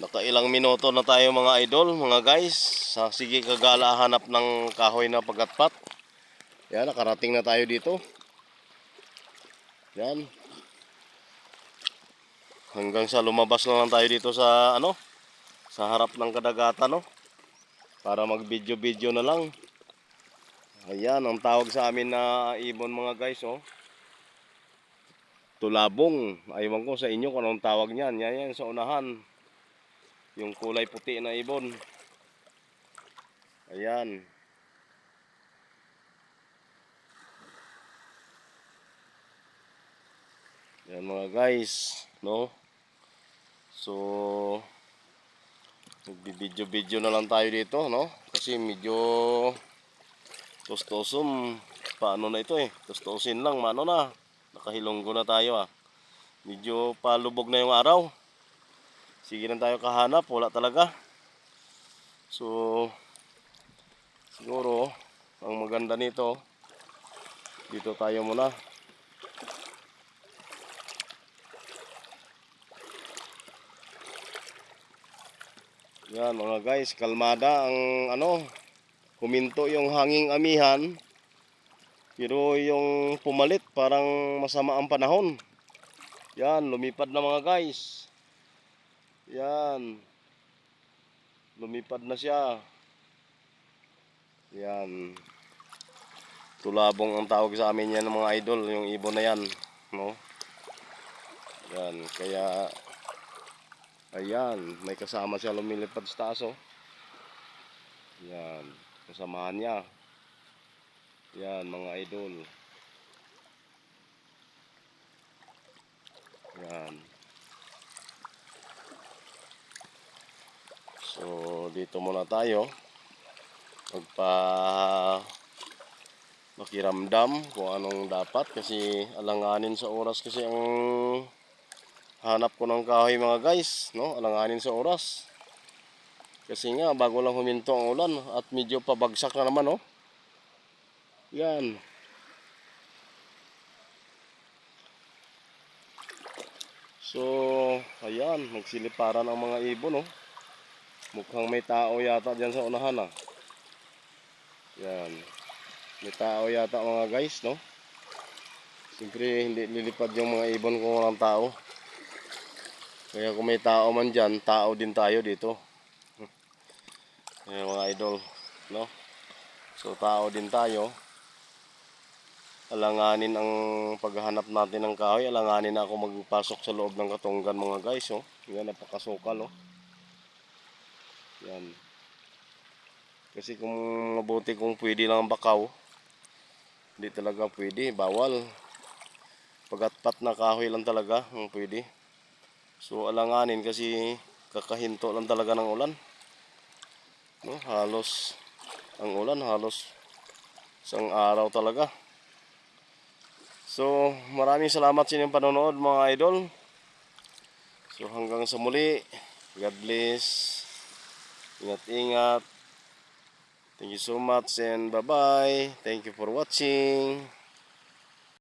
Nakailang minuto na tayo mga idol, mga guys. Sa sige kagala hanap ng kahoy na pagatpat. Yan, nakarating na tayo dito. Yan. Hanggang sa lumabas na lang tayo dito sa ano? Sa harap ng kadagatan, no? Para mag-video-video na lang. Ayan, ang tawag sa amin na ibon mga guys, oh. Tulabong. Aywan ko sa inyo kung anong tawag niyan. Yan yan sa unahan. Yung kulay puti na ibon. Ayan. Yan mga guys, no? So, magbibideo-video na lang tayo dito, no? Kasi medyo tostosum. Paano na ito eh? Tostosin lang, mano na. Nakahilonggo na tayo ah. Medyo palubog na yung araw. Sige lang tayo kahanap, wala talaga. So, siguro, ang maganda nito, dito tayo muna. Yan mga guys, kalmada ang ano, huminto yung hanging amihan. Pero yung pumalit, parang masama ang panahon. Yan, lumipad na mga guys. Yan. Lumipad na siya. Yan. Tulabong ang tawag sa amin yan ng mga idol, yung ibon na yan. No? Yan, kaya Ayan, may kasama siya lumilipad sa taas oh. Yan, kasamahan niya. Yan, mga idol. Yan. So, dito muna tayo. Magpa makiramdam kung anong dapat kasi alanganin sa oras kasi ang hanap ko ng kahoy mga guys, no? Alanganin sa oras. Kasi nga bago lang huminto ang ulan at medyo pabagsak na naman, no? Yan. So, ayan, nagsiliparan ang mga ibon, no? Mukhang may tao yata diyan sa unahan, ah. Yan. May tao yata mga guys, no? Siyempre, hindi lilipad yung mga ibon kung walang tao. Kaya kung may tao man dyan, tao din tayo dito. Ayan mga idol, no? So tao din tayo. Alanganin ang paghahanap natin ng kahoy. Alanganin ako magpasok sa loob ng katunggan mga guys, oh. Yan, napakasukal, oh. Yan. Kasi kung mabuti kung pwede lang ang bakaw, hindi talaga pwede, bawal. Pagatpat na kahoy lang talaga ang pwede. So alanganin kasi kakahinto lang talaga ng ulan. No, halos ang ulan halos isang araw talaga. So maraming salamat sa inyong panonood mga idol. So hanggang sa muli, God bless. Ingat-ingat. Thank you so much and bye-bye. Thank you for watching.